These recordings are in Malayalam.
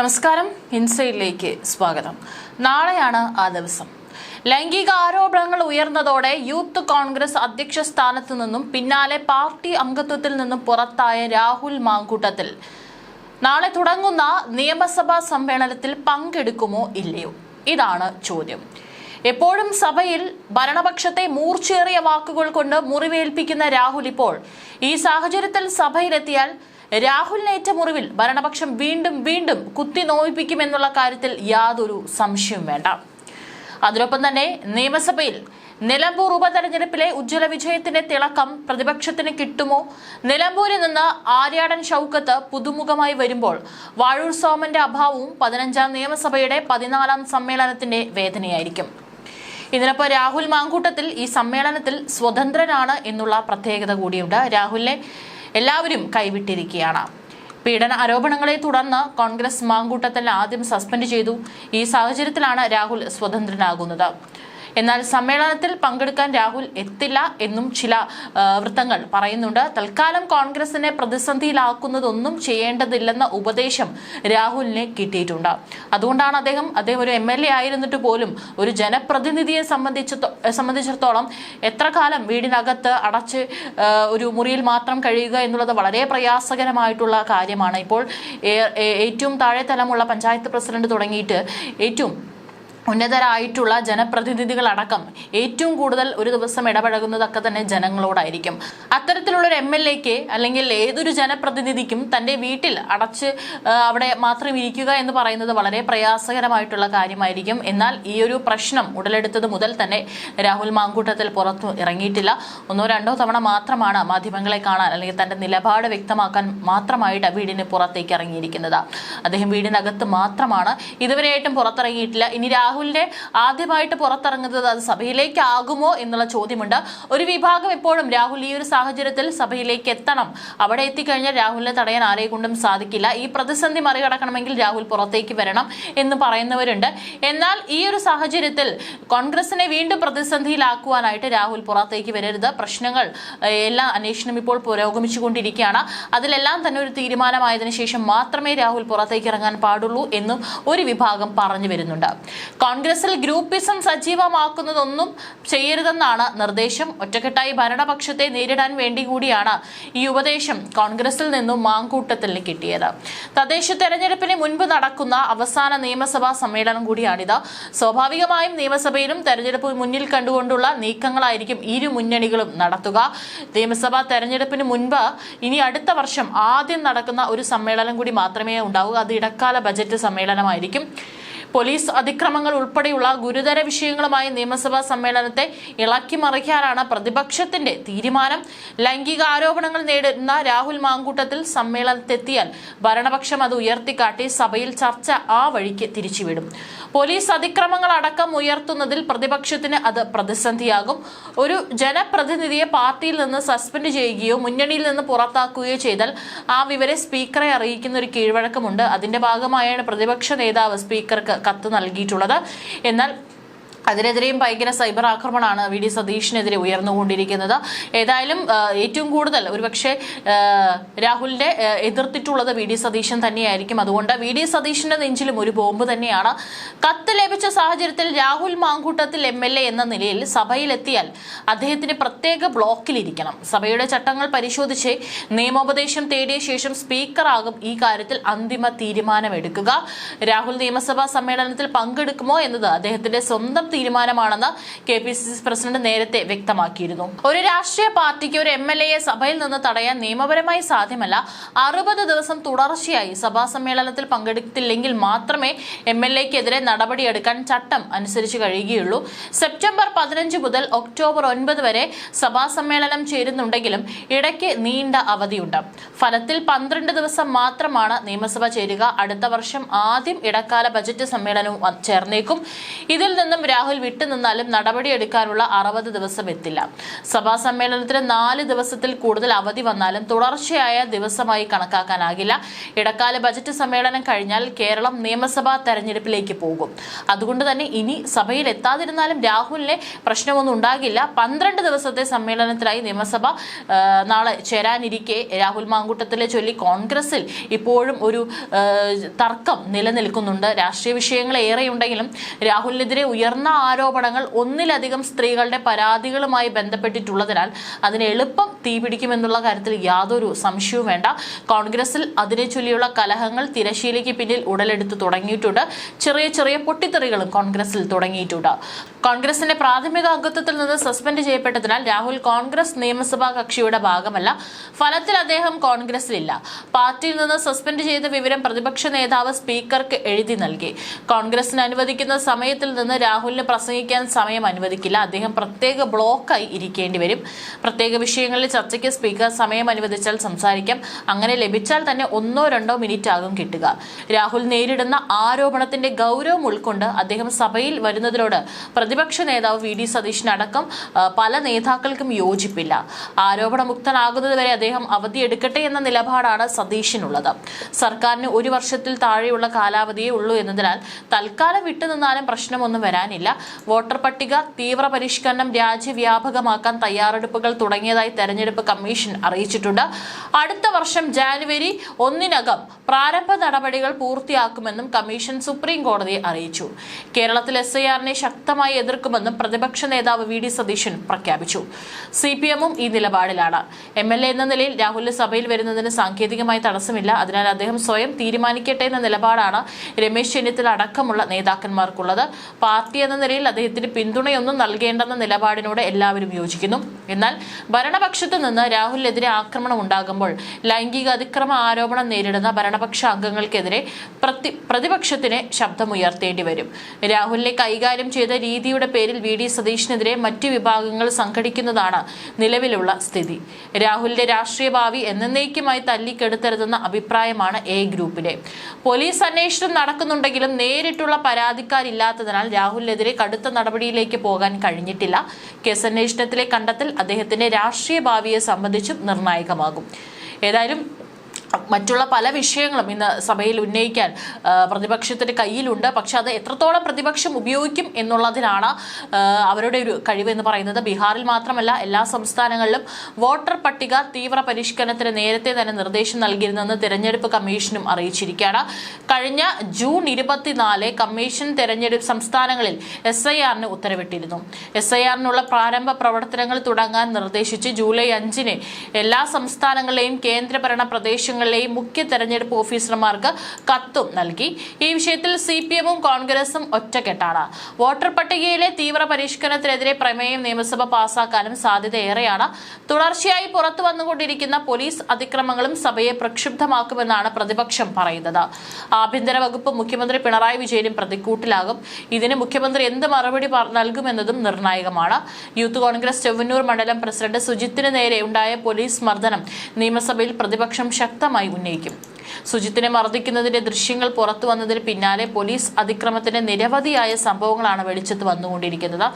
നമസ്കാരം. ഇൻസൈഡിലേക്ക് സ്വാഗതം. നാളെയാണ് ആ ദിവസം. ലൈംഗിക ആരോപണങ്ങൾ ഉയർന്നതോടെ യൂത്ത് കോൺഗ്രസ് അധ്യക്ഷ സ്ഥാനത്തു നിന്നും പിന്നാലെ പാർട്ടി അംഗത്വത്തിൽ നിന്നും പുറത്തായ രാഹുൽ മാങ്കൂട്ടത്തിൽ. നാളെ തുടങ്ങുന്ന നിയമസഭാ സമ്മേളനത്തിൽ പങ്കെടുക്കുമോ ഇല്ലയോ? ഇതാണ് ചോദ്യം. എപ്പോഴും സഭയിൽ ഭരണപക്ഷത്തെ മൂർച്ചേറിയ വാക്കുകൾ കൊണ്ട് മുറിവേൽപ്പിക്കുന്ന രാഹുൽ ഇപ്പോൾ ഈ സാഹചര്യത്തിൽ സഭയിലെത്തിയാൽ രാഹുലിനേറ്റ മുറിവിൽ ഭരണപക്ഷം വീണ്ടും വീണ്ടും കുത്തി നോവിപ്പിക്കുമെന്നുള്ള കാര്യത്തിൽ യാതൊരു സംശയവും വേണ്ട. അതിനൊപ്പം തന്നെ നിയമസഭയിൽ നിലമ്പൂർ ഉപതെരഞ്ഞെടുപ്പിലെ ഉജ്ജ്വല വിജയത്തിന്റെ തിളക്കം പ്രതിപക്ഷത്തിന് കിട്ടുമോ? നിലമ്പൂരിൽ നിന്ന് ആര്യാടൻ ഷൗക്കത്ത് പുതുമുഖമായി വരുമ്പോൾ വാഴൂർ സോമന്റെ അഭാവവും പതിനഞ്ചാം നിയമസഭയുടെ പതിനാലാം സമ്മേളനത്തിന്റെ വേദനയായിരിക്കും. ഇതിനൊപ്പം രാഹുൽ മാങ്കൂട്ടത്തിൽ ഈ സമ്മേളനത്തിൽ സ്വതന്ത്രനാണ് എന്നുള്ള പ്രത്യേകത കൂടിയുണ്ട്. രാഹുലിനെ എല്ലാവരും കൈവിട്ടിരിക്കുകയാണ്. പീഡന ആരോപണങ്ങളെ തുടർന്ന് കോൺഗ്രസ് മാങ്കൂട്ടത്തിൽ ആദ്യം സസ്പെൻഡ് ചെയ്തു. ഈ സാഹചര്യത്തിലാണ് രാഹുൽ സ്വതന്ത്രനാകുന്നത്. എന്നാൽ സമ്മേളനത്തിൽ പങ്കെടുക്കാൻ രാഹുൽ എത്തില്ല എന്നും ചില വൃത്തങ്ങൾ പറയുന്നുണ്ട്. തൽക്കാലം കോൺഗ്രസിനെ പ്രതിസന്ധിയിലാക്കുന്നതൊന്നും ചെയ്യേണ്ടതില്ലെന്ന ഉപദേശം രാഹുലിനെ കിട്ടിയിട്ടുണ്ട്. അതുകൊണ്ടാണ് അദ്ദേഹം അദ്ദേഹം ഒരു എം എൽ എ ആയിരുന്നിട്ട് പോലും ഒരു ജനപ്രതിനിധിയെ സംബന്ധിച്ച സംബന്ധിച്ചിടത്തോളം എത്ര കാലം വീടിനകത്ത് അടച്ച് ഒരു മുറിയിൽ മാത്രം കഴിയുക എന്നുള്ളത് വളരെ പ്രയാസകരമായിട്ടുള്ള കാര്യമാണ്. ഇപ്പോൾ ഏറ്റവും താഴെ തലമുള്ള പഞ്ചായത്ത് പ്രസിഡന്റ് തുടങ്ങിയിട്ട് ഏറ്റവും ഉന്നതരായിട്ടുള്ള ജനപ്രതിനിധികളടക്കം ഏറ്റവും കൂടുതൽ ഒരു ദിവസം ഇടപഴകുന്നതൊക്കെ തന്നെ ജനങ്ങളോടായിരിക്കും. അത്തരത്തിലുള്ള ഒരു എം എൽ എക്ക് അല്ലെങ്കിൽ ഏതൊരു ജനപ്രതിനിധിക്കും തന്റെ വീട്ടിൽ അടച്ച് അവിടെ മാത്രം ഇരിക്കുക എന്ന് പറയുന്നത് വളരെ പ്രയാസകരമായിട്ടുള്ള കാര്യമായിരിക്കും. എന്നാൽ ഈ ഒരു പ്രശ്നം ഉടലെടുത്തത് മുതൽ തന്നെ രാഹുൽ മാങ്കൂട്ടത്തിൽ പുറത്തു ഇറങ്ങിയിട്ടില്ല. ഒന്നോ രണ്ടോ തവണ മാത്രമാണ് മാധ്യമങ്ങളെ കാണാൻ അല്ലെങ്കിൽ തന്റെ നിലപാട് വ്യക്തമാക്കാൻ മാത്രമായിട്ട് വീടിന് പുറത്തേക്ക് ഇറങ്ങിയിരിക്കുന്നത്. അദ്ദേഹം വീടിനകത്ത് മാത്രമാണ് ഇതുവരെയായിട്ടും പുറത്തിറങ്ങിയിട്ടില്ല. ഇനി രാഹുലിന്റെ ആദ്യമായിട്ട് പുറത്തിറങ്ങുന്നത് അത് സഭയിലേക്ക് ആകുമോ എന്നുള്ള ചോദ്യമുണ്ട്. ഒരു വിഭാഗം എപ്പോഴും രാഹുൽ ഈ ഒരു സാഹചര്യത്തിൽ സഭയിലേക്ക് എത്തണം. അവിടെ എത്തിക്കഴിഞ്ഞാൽ രാഹുലിനെ തടയാൻ ആരെ കൊണ്ടും സാധിക്കില്ല. ഈ പ്രതിസന്ധി മറികടക്കണമെങ്കിൽ രാഹുൽ പുറത്തേക്ക് വരണം എന്ന് പറയുന്നവരുണ്ട്. എന്നാൽ ഈ ഒരു സാഹചര്യത്തിൽ കോൺഗ്രസിനെ വീണ്ടും പ്രതിസന്ധിയിലാക്കുവാനായിട്ട് രാഹുൽ പുറത്തേക്ക് വരരുത്. പ്രശ്നങ്ങൾ എല്ലാ അന്വേഷണം ഇപ്പോൾ പുരോഗമിച്ചുകൊണ്ടിരിക്കുകയാണ്. അതിലെല്ലാം തന്നെ ഒരു തീരുമാനമായതിനു ശേഷം മാത്രമേ രാഹുൽ പുറത്തേക്ക് ഇറങ്ങാൻ പാടുള്ളൂ എന്നും ഒരു വിഭാഗം പറഞ്ഞു വരുന്നുണ്ട്. കോൺഗ്രസിൽ ഗ്രൂപ്പിസം സജീവമാക്കുന്നതൊന്നും ചെയ്യരുതെന്നാണ് നിർദ്ദേശം. ഒറ്റക്കെട്ടായി ഭരണപക്ഷത്തെ നേരിടാൻ വേണ്ടി കൂടിയാണ് ഈ ഉപദേശം കോൺഗ്രസിൽ നിന്നും മാങ്കൂട്ടത്തിൽ കിട്ടിയത്. തദ്ദേശ തെരഞ്ഞെടുപ്പിന് മുൻപ് നടക്കുന്ന അവസാന നിയമസഭാ സമ്മേളനം കൂടിയാണിത്. സ്വാഭാവികമായും നിയമസഭയിലും തെരഞ്ഞെടുപ്പ് മുന്നിൽ കണ്ടുകൊണ്ടുള്ള നീക്കങ്ങളായിരിക്കും ഇരു മുന്നണികളും നടത്തുക. നിയമസഭാ തെരഞ്ഞെടുപ്പിന് മുൻപ് ഇനി അടുത്ത വർഷം ആദ്യം നടക്കുന്ന ഒരു സമ്മേളനം കൂടി മാത്രമേ ഉണ്ടാവൂ. അത് ഇടക്കാല ബജറ്റ് സമ്മേളനമായിരിക്കും. പോലീസ് അതിക്രമങ്ങൾ ഉൾപ്പെടെയുള്ള ഗുരുതര വിഷയങ്ങളുമായി നിയമസഭാ സമ്മേളനത്തെ ഇളക്കി മറിക്കാനാണ് പ്രതിപക്ഷത്തിന്റെ തീരുമാനം. ലൈംഗിക ആരോപണങ്ങൾ നേരിടുന്ന രാഹുൽ മാങ്കൂട്ടത്തിൽ സമ്മേളനത്തെത്തിയാൽ ഭരണപക്ഷം അത് ഉയർത്തിക്കാട്ടി സഭയിൽ ചർച്ച ആ വഴിക്ക് തിരിച്ചുവിടും. പോലീസ് അതിക്രമങ്ങൾ അടക്കം ഉയർത്തുന്നതിൽ പ്രതിപക്ഷത്തിന് അത് പ്രതിസന്ധിയാകും. ഒരു ജനപ്രതിനിധിയെ പാർട്ടിയിൽ നിന്ന് സസ്പെൻഡ് ചെയ്യുകയോ മുന്നണിയിൽ നിന്ന് പുറത്താക്കുകയോ ചെയ്താൽ ആ വിവരെ സ്പീക്കറെ അറിയിക്കുന്ന ഒരു കീഴ്വഴക്കമുണ്ട്. അതിന്റെ ഭാഗമായാണ് പ്രതിപക്ഷ നേതാവ് സ്പീക്കർക്ക് കത്ത് നൽകിയിട്ടുള്ളത്. എന്നാൽ അതിനെതിരെയും ഭയങ്കര സൈബർ ആക്രമണമാണ് വി ഡി സതീഷിനെതിരെ ഉയർന്നുകൊണ്ടിരിക്കുന്നത്. ഏതായാലും ഏറ്റവും കൂടുതൽ ഒരുപക്ഷെ രാഹുലിനെ എതിർത്തിട്ടുള്ളത് വി ഡി സതീശൻ തന്നെയായിരിക്കും. അതുകൊണ്ട് വി ഡി സതീഷിന്റെ നെഞ്ചിലും ഒരു ബോംബ് തന്നെയാണ്. കത്ത് ലഭിച്ച സാഹചര്യത്തിൽ Rahul Mankoottathil M L A എന്ന നിലയിൽ സഭയിലെത്തിയാൽ അദ്ദേഹത്തിന് പ്രത്യേക ബ്ലോക്കിലിരിക്കണം. സഭയുടെ ചട്ടങ്ങൾ പരിശോധിച്ച് നിയമോപദേശം തേടിയ ശേഷം സ്പീക്കറാകും ഈ കാര്യത്തിൽ അന്തിമ തീരുമാനമെടുക്കുക. രാഹുൽ നിയമസഭാ സമ്മേളനത്തിൽ പങ്കെടുക്കുമോ എന്നത് അദ്ദേഹത്തിന്റെ സ്വന്തം തീരുമാനമാണെന്ന് K P C C president നേരത്തെ വ്യക്തമാക്കിയിരുന്നു. ഒരു രാഷ്ട്രീയ പാർട്ടിക്ക് ഒരു എം എൽ എയെ സഭയിൽ നിന്ന് തടയാൻ നിയമപരമായി സാധ്യമല്ല. അറുപത് ദിവസം തുടർച്ചയായി സഭാ സമ്മേളനത്തിൽ പങ്കെടുത്തില്ലെങ്കിൽ മാത്രമേ എം എൽ എക്കെതിരെ നടപടിയെടുക്കാൻ ചട്ടം അനുസരിച്ച് കഴിയുകയുള്ളൂ. സെപ്റ്റംബർ പതിനഞ്ച് മുതൽ ഒക്ടോബർ ഒൻപത് വരെ സഭാ സമ്മേളനം ചേരുന്നുണ്ടെങ്കിലും ഇടയ്ക്ക് നീണ്ട അവധിയുണ്ട്. ഫലത്തിൽ പന്ത്രണ്ട് ദിവസം മാത്രമാണ് നിയമസഭ ചേരുക. അടുത്ത വർഷം ആദ്യം ഇടക്കാല ബജറ്റ് സമ്മേളനവും ചേർന്നേക്കും. ഇതിൽ നിന്നും രാഹുൽ രാഹുൽ വിട്ടുനിന്നാലും നടപടിയെടുക്കാനുള്ള അറുപത് ദിവസം എത്തില്ല. സഭാ സമ്മേളനത്തിന് നാല് ദിവസത്തിൽ കൂടുതൽ അവധി വന്നാലും തുടർച്ചയായ ദിവസമായി കണക്കാക്കാനാകില്ല. ഇടക്കാല ബജറ്റ് സമ്മേളനം കഴിഞ്ഞാൽ കേരളം നിയമസഭാ തെരഞ്ഞെടുപ്പിലേക്ക് പോകും. അതുകൊണ്ട് തന്നെ ഇനി സഭയിൽ എത്താതിരുന്നാലും രാഹുലിനെ പ്രശ്നമൊന്നും ഉണ്ടാകില്ല. പന്ത്രണ്ട് ദിവസത്തെ സമ്മേളനത്തിനായി നിയമസഭ നാളെ ചേരാനിരിക്കെ രാഹുൽ മാങ്കൂട്ടത്തിലെ ചൊല്ലി കോൺഗ്രസിൽ ഇപ്പോഴും ഒരു തർക്കം നിലനിൽക്കുന്നുണ്ട്. രാഷ്ട്രീയ വിഷയങ്ങൾ ഏറെയുണ്ടെങ്കിലും രാഹുലിനെതിരെ ഉയർന്ന ആരോപണങ്ങൾ ഒന്നിലധികം സ്ത്രീകളുടെ പരാതികളുമായി ബന്ധപ്പെട്ടിട്ടുള്ളതിനാൽ അതിന് എളുപ്പം തീപിടിക്കുമെന്നുള്ള കാര്യത്തിൽ യാതൊരു സംശയവും വേണ്ട. കോൺഗ്രസിൽ അതിനെ ചൊല്ലിയുള്ള കലഹങ്ങൾ തിരശീലയ്ക്ക് പിന്നിൽ ഉടലെടുത്ത് തുടങ്ങിയിട്ടുണ്ട്. ചെറിയ ചെറിയ പൊട്ടിത്തെറികളും കോൺഗ്രസിൽ തുടങ്ങിയിട്ടുണ്ട്. കോൺഗ്രസിന്റെ പ്രാഥമിക അംഗത്വത്തിൽ നിന്ന് സസ്പെൻഡ് ചെയ്യപ്പെട്ടതിനാൽ രാഹുൽ കോൺഗ്രസ് നിയമസഭാ കക്ഷിയുടെ ഭാഗമല്ല. ഫലത്തിൽ അദ്ദേഹം കോൺഗ്രസിലില്ല. പാർട്ടിയിൽ നിന്ന് സസ്പെൻഡ് ചെയ്ത വിവരം പ്രതിപക്ഷ നേതാവ് സ്പീക്കർക്ക് എഴുതി നൽകി. കോൺഗ്രസിന് അനുവദിക്കുന്ന സമയത്തിൽ നിന്ന് രാഹുലിന് പ്രസംഗിക്കാൻ സമയം അനുവദിക്കില്ല. അദ്ദേഹം പ്രത്യേക ബ്ലോക്കായി ഇരിക്കേണ്ടി വരും. പ്രത്യേക വിഷയങ്ങളിൽ ചർച്ചയ്ക്ക് സ്പീക്കർ സമയം അനുവദിച്ചാൽ സംസാരിക്കാം. അങ്ങനെ ലഭിച്ചാൽ തന്നെ ഒന്നോ രണ്ടോ മിനിറ്റ് ആകും കിട്ടുക. രാഹുൽ നേരിടുന്ന ആരോപണത്തിന്റെ ഗൗരവം ഉൾക്കൊണ്ട് അദ്ദേഹം സഭയിൽ വരുന്നതിനോട് പ്രതിപക്ഷ നേതാവ് വി. ഡി. സതീഷിനടക്കം പല നേതാക്കൾക്കും യോജിപ്പില്ല. ആരോപണമുക്തനാകുന്നതുവരെ അദ്ദേഹം അവധിയെടുക്കട്ടെ എന്ന നിലപാടാണ് സതീഷിനുള്ളത് സർക്കാരിന് ഒരു വർഷത്തിൽ താഴെയുള്ള കാലാവധിയേ ഉള്ളൂ എന്നതിനാൽ തൽക്കാലം വിട്ടുനിന്നാലും പ്രശ്നമൊന്നും വരാനില്ല. വോട്ടർ പട്ടിക തീവ്ര പരിഷ്കരണം രാജ്യവ്യാപകമാക്കാൻ തയ്യാറെടുപ്പുകൾ തുടങ്ങിയതായി തെരഞ്ഞെടുപ്പ് കമ്മീഷൻ അറിയിച്ചിട്ടുണ്ട്. അടുത്ത വർഷം ജാനുവരി ഒന്നിനകം പ്രാരംഭ നടപടികൾ പൂർത്തിയാക്കുമെന്നും കമ്മീഷൻ സുപ്രീം കോടതിയെ അറിയിച്ചു. കേരളത്തിൽ എസ് ഐ ആറിനെ ശക്തമായി എതിർക്കുമെന്നും പ്രതിപക്ഷ നേതാവ് വി ഡി സതീശൻ പ്രഖ്യാപിച്ചു. സി പി എമ്മും ഈ നിലപാടിലാണ്. എം എൽ എ എന്ന നിലയിൽ രാഹുലിന് സഭയിൽ വരുന്നതിന് സാങ്കേതികമായി തടസ്സമില്ല. അതിനാൽ അദ്ദേഹം സ്വയം തീരുമാനിക്കട്ടെ എന്ന നിലപാടാണ് രമേശ് ചെന്നിത്തല അടക്കമുള്ള നേതാക്കന്മാർക്കുള്ളത്. പാർട്ടി എന്ന നിലയിൽ അദ്ദേഹത്തിന് പിന്തുണയൊന്നും നൽകേണ്ടെന്ന നിലപാടിനോട് എല്ലാവരും യോജിക്കുന്നു. എന്നാൽ ഭരണപക്ഷത്തു നിന്ന് രാഹുലിനെതിരെ ആക്രമണം ഉണ്ടാകുമ്പോൾ ലൈംഗിക അതിക്രമ ആരോപണം നേരിടുന്ന ഭരണപക്ഷ അംഗങ്ങൾക്കെതിരെ പ്രതി പ്രതിപക്ഷത്തിന് ശബ്ദമുയർത്തേണ്ടി വരും. രാഹുലിനെ കൈകാര്യം ചെയ്ത രീതിയുടെ പേരിൽ വി ഡി സതീഷിനെതിരെ മറ്റു വിഭാഗങ്ങൾ സംഘടിക്കുന്നതാണ് നിലവിലുള്ള സ്ഥിതി. രാഹുലിന്റെ രാഷ്ട്രീയ ഭാവി എന്നേക്കുമായി തല്ലിക്കെടുത്തരുതെന്ന അഭിപ്രായമാണ് എ ഗ്രൂപ്പിലെ. പോലീസ് അന്വേഷണം നടക്കുന്നുണ്ടെങ്കിലും നേരിട്ടുള്ള പരാതിക്കാരില്ലാത്തതിനാൽ രാഹുലിനെതിരെ കടുത്ത നടപടിയിലേക്ക് പോകാൻ കഴിഞ്ഞിട്ടില്ല. കേസന്വേഷണത്തിലെ കണ്ടെത്തൽ അദ്ദേഹത്തിന്റെ രാഷ്ട്രീയ ഭാവിയെ സംബന്ധിച്ചും നിർണായകമാകും. ഏതായാലും മറ്റുള്ള പല വിഷയങ്ങളും ഇന്ന് സഭയിൽ ഉന്നയിക്കാൻ പ്രതിപക്ഷത്തിന്റെ കയ്യിലുണ്ട്. പക്ഷെ അത് എത്രത്തോളം പ്രതിപക്ഷം ഉപയോഗിക്കും എന്നുള്ളതിനാണ് അവരുടെ ഒരു കഴിവ് എന്ന് പറയുന്നത്. ബീഹാറിൽ മാത്രമല്ല എല്ലാ സംസ്ഥാനങ്ങളിലും വോട്ടർ പട്ടിക തീവ്ര പരിഷ്കരണത്തിന് നേരത്തെ തന്നെ നിർദ്ദേശം നൽകിയിരുന്നെന്ന് തിരഞ്ഞെടുപ്പ് കമ്മീഷനും അറിയിച്ചിരിക്കുകയാണ്. കഴിഞ്ഞ ജൂൺ ഇരുപത്തിനാല് കമ്മീഷൻ തെരഞ്ഞെടുപ്പ് സംസ്ഥാനങ്ങളിൽ എസ് ഐ ആറിന് ഉത്തരവിട്ടിരുന്നു. എസ് ഐ ആറിനുള്ള പ്രാരംഭ പ്രവർത്തനങ്ങൾ തുടങ്ങാൻ നിർദ്ദേശിച്ച് ജൂലൈ അഞ്ചിന് എല്ലാ സംസ്ഥാനങ്ങളിലെയും കേന്ദ്രഭരണ പ്രദേശങ്ങളിലെയും മുഖ്യ തെരഞ്ഞെടുപ്പ് ഓഫീസർമാർക്ക് കത്തും നൽകി. ഈ വിഷയത്തിൽ സി പി എമ്മും കോൺഗ്രസും ഒറ്റക്കെട്ടാണ്. വോട്ടർ പട്ടികയിലെ തീവ്ര പരിഷ്കരണത്തിനെതിരെ പ്രമേയം നിയമസഭ പാസാക്കാനും സാധ്യത ഏറെയാണ് തുടർച്ചയായി പുറത്തു വന്നുകൊണ്ടിരിക്കുന്ന പോലീസ് അതിക്രമങ്ങളും സഭയെ പ്രക്ഷുബ്ധമാക്കുമെന്നാണ് പ്രതിപക്ഷം പറയുന്നത്. ആഭ്യന്തര വകുപ്പ് മുഖ്യമന്ത്രി പിണറായി വിജയനും പ്രതിക്കൂട്ടിലാകും. ഇതിന് മുഖ്യമന്ത്രി എന്ത് മറുപടി നൽകുമെന്നതും നിർണായകമാണ്. യൂത്ത് കോൺഗ്രസ് ചെവന്നൂർ മണ്ഡലം പ്രസിഡന്റ് സുജിത്തിന് നേരെ ഉണ്ടായ പോലീസ് മർദ്ദനം നിയമസഭയിൽ പ്രതിപക്ഷം ശക്തമായി ഉന്നയിക്കും. സുജിത്തിനെ മർദ്ദിക്കുന്നതിന്റെ ദൃശ്യങ്ങൾ പുറത്തു വന്നതിന് പിന്നാലെ പോലീസ് അതിക്രമത്തിന്റെ നിരവധിയായ സംഭവങ്ങളാണ് വെളിച്ചത്ത് വന്നുകൊണ്ടിരിക്കുന്നത്.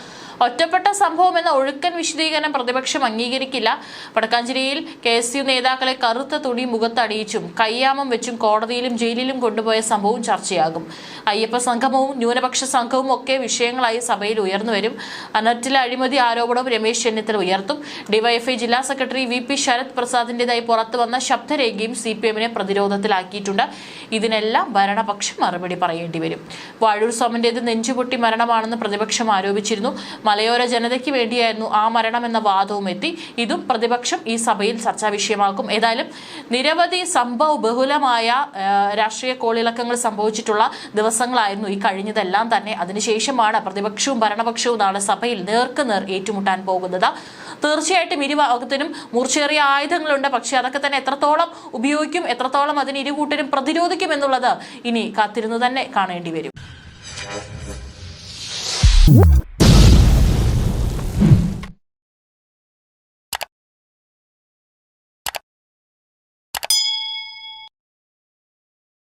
ഒറ്റപ്പെട്ട സംഭവം എന്ന ഒഴുക്കൻ വിശദീകരണം പ്രതിപക്ഷം അംഗീകരിക്കില്ല. വടക്കാഞ്ചേരിയിൽ കെ എസ് യു നേതാക്കളെ കറുത്ത തുണി മുഖത്തടിയിച്ചും കയ്യാമം വെച്ചും കോടതിയിലും ജയിലിലും കൊണ്ടുപോയ സംഭവം ചർച്ചയാകും. അയ്യപ്പ സംഗമവും ന്യൂനപക്ഷ സംഘവും ഒക്കെ വിഷയങ്ങളായി സഭയിൽ ഉയർന്നു വരും. അനർട്ടിലെ അഴിമതി ആരോപണവും രമേശ് ചെന്നിത്തല ഉയർത്തും. ഡിവൈഎഫ്ഐ ജില്ലാ സെക്രട്ടറി വി പി ശരത് പ്രസാദിന്റേതായി പുറത്തുവന്ന ശബ്ദരേഖയും സി പി എമ്മിനെ പ്രതിരോധത്തിലാക്കിയിട്ടുണ്ട് ഇതിനെല്ലാം ഭരണപക്ഷം മറുപടി പറയേണ്ടി വരും. വാഴൂർ സോമന്റേത് നെഞ്ചുപൊട്ടി മരണമാണെന്ന് പ്രതിപക്ഷം ആരോപിച്ചിരുന്നു. മലയോര ജനതയ്ക്ക് വേണ്ടിയായിരുന്നു ആ മരണം എന്ന വാദവും എത്തി. ഇതും പ്രതിപക്ഷം ഈ സഭയിൽ ചർച്ചാ വിഷയമാക്കും. ഏതായാലും നിരവധി സംഭവ ബഹുലമായ രാഷ്ട്രീയ കോളിളക്കങ്ങൾ സംഭവിച്ചിട്ടുള്ള ദിവസങ്ങളായിരുന്നു ഈ കഴിഞ്ഞതെല്ലാം തന്നെ. അതിനുശേഷമാണ് പ്രതിപക്ഷവും ഭരണപക്ഷവും നാളെ സഭയിൽ നേർക്കുനേർ ഏറ്റുമുട്ടാൻ പോകുന്നത്. തീർച്ചയായിട്ടും ഇരുഭാഗത്തിനും മൂർച്ചേറിയ ആയുധങ്ങളുണ്ട്. പക്ഷെ അതൊക്കെ തന്നെ എത്രത്തോളം ഉപയോഗിക്കും എത്രത്തോളം അതിന് ഇരുകൂട്ടരും പ്രതിരോധിക്കും എന്നുള്ളത് ഇനി കാത്തിരുന്നു തന്നെ കാണേണ്ടി വരും.